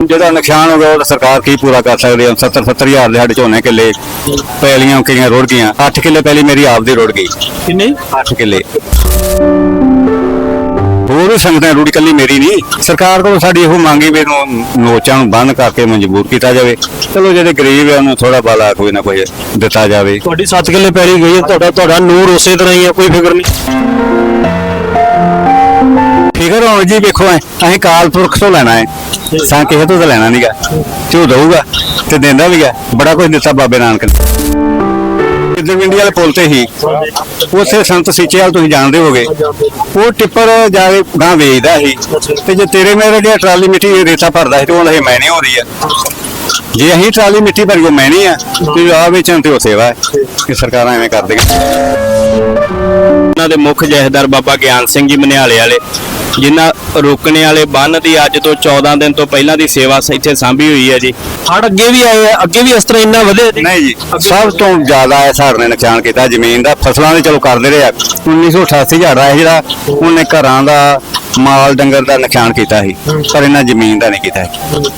ਜਿਹੜਾ ਨੁਕਸਾਨ ਹੋ ਗਿਆ ਉਹ ਤਾਂ ਸਰਕਾਰ ਕੀ ਪੂਰਾ ਕਰ ਸਕਦੀ ਹੈ? 70 70000 ਦੇ ਸਾਡੇ ਝੋਨੇ ਕਿੱਲੇ ਪੈਲੀਆਂ ਕਿੰਨੀਆਂ ਰੁੜ ਗਈਆਂ? 8 ਕਿੱਲੇ ਪਹਿਲੀ ਮੇਰੀ ਆਪ ਦੀ ਰੁੜ ਗਈ। ਕਿੰਨੇ? 8 ਕਿੱਲੇ। ਹੋਰ ਵੀ ਸੰਗਤਾਂ ਰੁੜੀ ਕੱਲੀ ਮੇਰੀ ਨਹੀਂ। ਸਰਕਾਰ ਕੋਲ ਸਾਡੀ ਇਹੋ ਮੰਗੀ ਵੀ ਇਹਨੂੰ ਨੋਚਾਂ ਨੂੰ ਬੰਦ ਕਰਕੇ ਮਜਬੂਰ ਕੀਤਾ ਜਾਵੇ। ਚਲੋ ਜਿਹੜੇ ਗਰੀਬ ਹੈ ਉਹਨੂੰ ਥੋੜਾ ਬਾਲਾ ਕੋਈ ਨਾ ਕੋਈ ਦਿੱਤਾ ਜਾਵੇ। ਤੁਹਾਡੀ 7 ਕਿੱਲੇ ਪੈਲੀ ਗਈ ਹੈ ਤੁਹਾਡਾ ਤੁਹਾਡਾ ਨੂਰ ਉਸੇ ਤਰ੍ਹਾਂ ਹੀ ਹੈ ਕੋਈ ਫਿਕਰ ਨਹੀਂ। ਫਿਕਰ ਹੋਣ ਜੀ ਵੇਖੋ ਐ ਅਸੀਂ ਕਾਲਪੁਰਖ ਤੋਂ ਲੈਣਾ ਹੈ ਸਾਂ ਕਿਸੇ ਤੋਂ ਤਾਂ ਲੈਣਾ ਨਹੀਂਗਾ ਤੇ ਉਹ ਦਊਗਾ ਤੇ ਦਿੰਦਾ ਵੀ ਆ ਬੜਾ ਕੁਝ ਦਿੱਤਾ ਬਾਬੇ ਨਾਨਕ ਨੇ। ਕਿਦਰਵਿੰਡੀ ਵਾਲੇ ਪੁਲ ਤੇ ਹੀ। ਉਸੇ ਸੰਤ ਸੀਚੇਵਾਲ ਤੁਸੀਂ ਜਾਣਦੇ ਹੋਗੇ ਉਹ ਟਿੱਪਰ ਜਾ ਕੇ ਗਾਂ ਵੇਚਦਾ ਸੀ। ਤੇ ਜੇ ਤੇਰੇ ਮੇਰੇ ਜਿਹੜਾ ਟਰਾਲੀ ਮਿੱਟੀ ਰੇਤਾ ਭਰਦਾ ਸੀ ਤੇ ਉਹ ਇਹ ਮੈਨੇ ਹੋ ਰਹੀ ਆ। ਜੇ ਅਸੀਂ ਟਰਾਲੀ ਮਿੱਟੀ ਭਰੀ ਉਹ ਮੈਨੇ ਆ ਤੇ ਆ ਵੇਚਣ ਤੇ ਉਹ ਸੇਵਾ ਹੈ। ਕਿ ਸਰਕਾਰਾਂ ਐਵੇਂ ਕਰਦੀਆਂ। ਉਹਨਾਂ ਦੇ ਮੁੱਖ ਜਹੇਦਾਰ ਬਾਬਾ ਗਿਆਨ ਸਿੰਘ ਜੀ ਮਨਿਆਲੇ ਵਾਲੇ। ਜਿਨ੍ਹਾਂ ਰੋਕਣੇ ਵਾਲੇ ਬੰਨ ਦੀ ਅੱਜ ਤੋਂ 14 ਦਿਨ ਤੋਂ ਪਹਿਲਾਂ ਦੀ ਸੇਵਾ ਸ- ਇੱਥੇ ਸਾਂਭੀ ਹੋਈ ਹੈ ਜੀ। ਹੜ ਅੱਗੇ ਵੀ ਆਏ ਆ ਅੱਗੇ ਵੀ ਇਸ ਤਰ੍ਹਾਂ ਇੰਨਾ ਵਧਿਆ ਜੀ? ਨਹੀਂ ਜੀ ਸਭ ਤੋਂ ਜ਼ਿਆਦਾ ਇਹ ਸਾਰ ਨੇ ਨੁਕਸਾਨ ਕੀਤਾ ਜ਼ਮੀਨ ਦਾ ਫਸਲਾਂ ਦੇ ਚਲੋ ਕਰਦੇ ਰਹੇ ਆ। 1988 ਝਾੜਾ ਹੈ ਜਿਹੜਾ ਉਹਨੇ ਘਰਾਂ ਦਾ ਮਾਲ ਡੰਗਰ ਦਾ ਨੁਕਸਾਨ ਕੀਤਾ ਸੀ ਪਰ ਇਹਨਾਂ ਜ਼ਮੀਨ ਦਾ ਨਹੀਂ ਕੀਤਾ।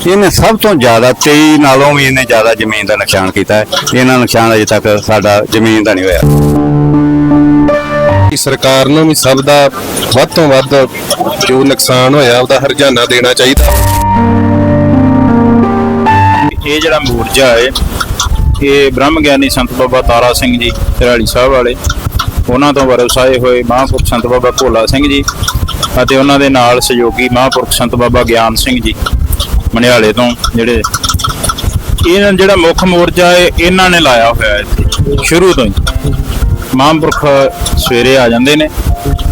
ਇਹਨੇ ਸਭ ਤੋਂ ਜ਼ਿਆਦਾ 23 ਨਾਲੋਂ ਵੀ ਇਹਨੇ ਜ਼ਿਆਦਾ ਜ਼ਮੀਨ ਦਾ ਨੁਕਸਾਨ ਕੀਤਾ ਹੈ। ਇਹਨਾਂ ਨੁਕਸਾਨ ਅਜੇ ਤੱਕ ਸਾਡਾ ਜ਼ਮੀਨ ਦਾ ਨਹੀਂ ਹੋਇਆ। ਸਰਕਾਰ ਨੂੰ ਵੀ ਸਭ ਦਾ ਵੱਧ ਤੋਂ ਵੱਧ ਜੋ ਨੁਕਸਾਨ ਹੋਇਆ, ਉਹਦਾ ਹਰਜਾਨਾ ਦੇਣਾ ਚਾਹੀਦਾ। ਇਹ ਜਿਹੜਾ ਮੂਰਜਾ ਹੈ, ਇਹ ਬ੍ਰਹਮ ਗਿਆਨੀ ਸੰਤ ਬਾਬਾ ਤਾਰਾ ਸਿੰਘ ਜੀ ਹਰਿਆਲੀ ਸਾਹਿਬ ਵਾਲੇ, ਉਹਨਾਂ ਤੋਂ ਵਰਸਾਏ ਹੋਏ ਮਹਾਂਪੁਰਖ ਸੰਤ ਬਾਬਾ ਭੋਲਾ ਸਿੰਘ ਜੀ ਅਤੇ ਉਹਨਾਂ ਦੇ ਨਾਲ ਸਹਿਯੋਗੀ ਮਹਾਂਪੁਰਖ ਸੰਤ ਬਾਬਾ ਗਿਆਨ ਸਿੰਘ ਜੀ ਮਨਿਆਲੇ ਤੋਂ ਜਿਹੜੇ ਇਹਨਾਂ ਜਿਹੜਾ ਮੁੱਖ ਮੋਰਚਾ ਹੈ, ਇਹਨਾਂ ਨੇ ਲਾਇਆ ਹੋਇਆ ਹੈ ਸ਼ੁਰੂ ਤੋਂ ਹੀ। ਮਹਾਂਪੁਰਖ ਸਵੇਰੇ ਆ ਜਾਂਦੇ ਨੇ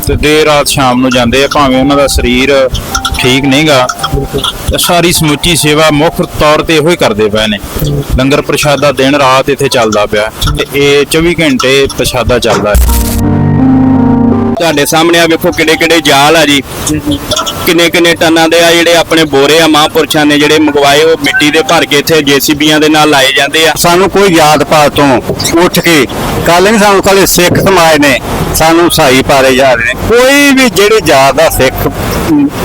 ਤੇ ਦੇਰ ਰਾਤ ਸ਼ਾਮ ਨੂੰ ਜਾਂਦੇ ਆ, ਭਾਵੇਂ ਉਹਨਾਂ ਦਾ ਸਰੀਰ ਠੀਕ ਨਹੀਂਗਾ। ਸਾਰੀ ਸਮੁੱਚੀ ਸੇਵਾ ਮੁੱਖ ਤੌਰ ਤੇ ਇਹੋ ਹੀ ਕਰਦੇ ਪਏ ਨੇ। ਲੰਗਰ ਪ੍ਰਸ਼ਾਦਾ ਦਿਨ ਰਾਤ ਇੱਥੇ ਚੱਲਦਾ ਪਿਆ ਤੇ ਇਹ 24 ਘੰਟੇ ਪ੍ਰਸ਼ਾਦਾ ਚੱਲਦਾ ਹੈ। ਤੁਹਾਡੇ ਸਾਹਮਣੇ ਆ ਵੇਖੋ ਕਿਹੜੇ ਕਿਹੜੇ ਜਾਲ ਆ ਜੀ। ਕਿੰਨੇ ਕਿੰਨੇ ਟਨਾਂ ਦੇ ਆ ਜਿਹੜੇ ਆਪਣੇ ਬੋਰੇ ਆ, ਮਹਾਂਪੁਰਸ਼ਾਂ ਨੇ ਜਿਹੜੇ ਮੰਗਵਾਏ, ਉਹ ਮਿੱਟੀ ਦੇ ਭਰ ਕੇ ਇੱਥੇ ਜੀਸੀਬੀਆਂ ਦੇ ਨਾਲ ਲਾਏ ਜਾਂਦੇ ਆ। ਸਾਨੂੰ ਕੋਈ ਯਾਦ ਪਾਤ ਤੋਂ ਉੱਠ ਕੇ ਕੱਲ ਨਹੀਂ ਸਾਨੂੰ ਕੱਲ ਸਿੱਖ ਸਮਾਜ ਨੇ ਸਾਨੂੰ ਸਹਾਈ ਪਾਰੇ ਜਾ ਰਹੇ ਨੇ। ਕੋਈ ਵੀ ਜਿਹੜੇ ਜਾਤ ਦਾ ਸਿੱਖ,